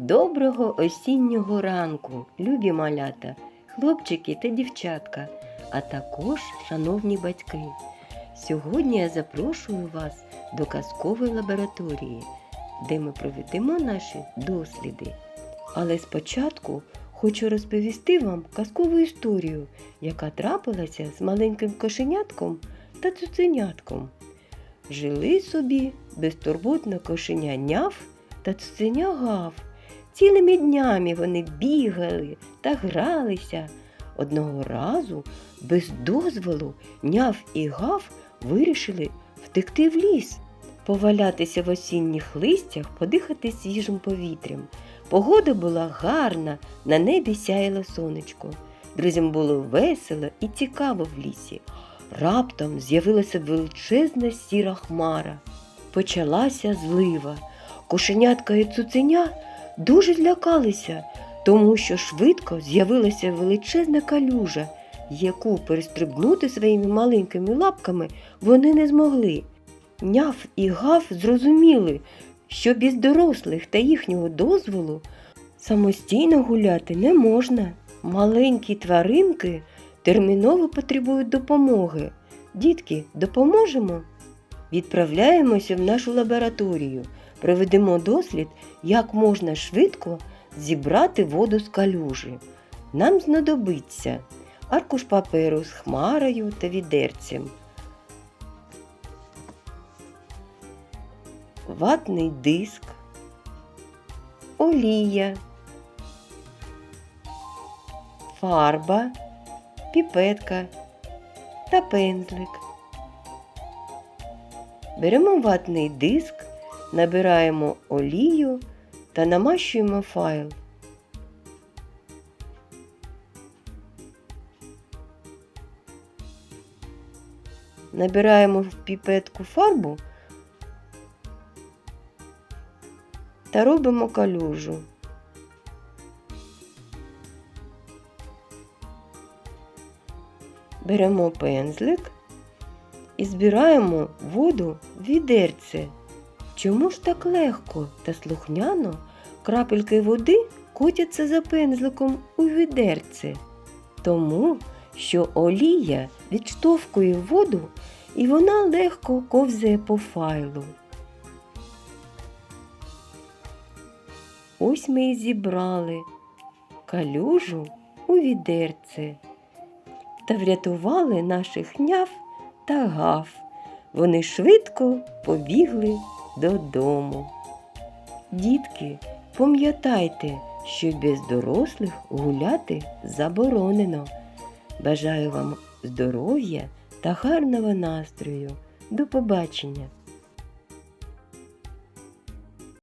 Доброго осіннього ранку, любі малята, хлопчики та дівчатка, а також шановні батьки. Сьогодні я запрошую вас до казкової лабораторії, де ми проведемо наші досліди. Але спочатку хочу розповісти вам казкову історію, яка трапилася з маленьким кошенятком та цуценятком. Жили собі безтурботно кошеня няв та цуценя гав. Цілими днями вони бігали та гралися. Одного разу, без дозволу, няв і гав вирішили втекти в ліс, повалятися в осінніх листях, подихати свіжим повітрям. Погода була гарна, на небі сяяло сонечко. Друзям було весело і цікаво в лісі. Раптом з'явилася величезна сіра хмара. Почалася злива. Кошенятка і цуценя дуже злякалися, тому що швидко з'явилася величезна калюжа, яку перестрибнути своїми маленькими лапками вони не змогли. Няв і гав зрозуміли, що без дорослих та їхнього дозволу самостійно гуляти не можна. Маленькі тваринки терміново потребують допомоги. Дітки, допоможемо? Відправляємося в нашу лабораторію. Проведемо дослід, як можна швидко зібрати воду з калюжі. Нам знадобиться аркуш паперу з хмарою та відерцем, ватний диск, олія, фарба, піпетка та пензлик. Беремо ватний диск, набираємо олію та намащуємо файл. Набираємо в піпетку фарбу та робимо калюжу. Беремо пензлик і збираємо воду в відерце. Чому ж так легко та слухняно крапельки води котяться за пензликом у відерце? Тому, що олія відштовхує воду і вона легко ковзає по файлу. Ось ми і зібрали калюжу у відерце та врятували наших няв та гав. Вони швидко побігли додому. Дітки, пам'ятайте, що без дорослих гуляти заборонено. Бажаю вам здоров'я та гарного настрою. До побачення!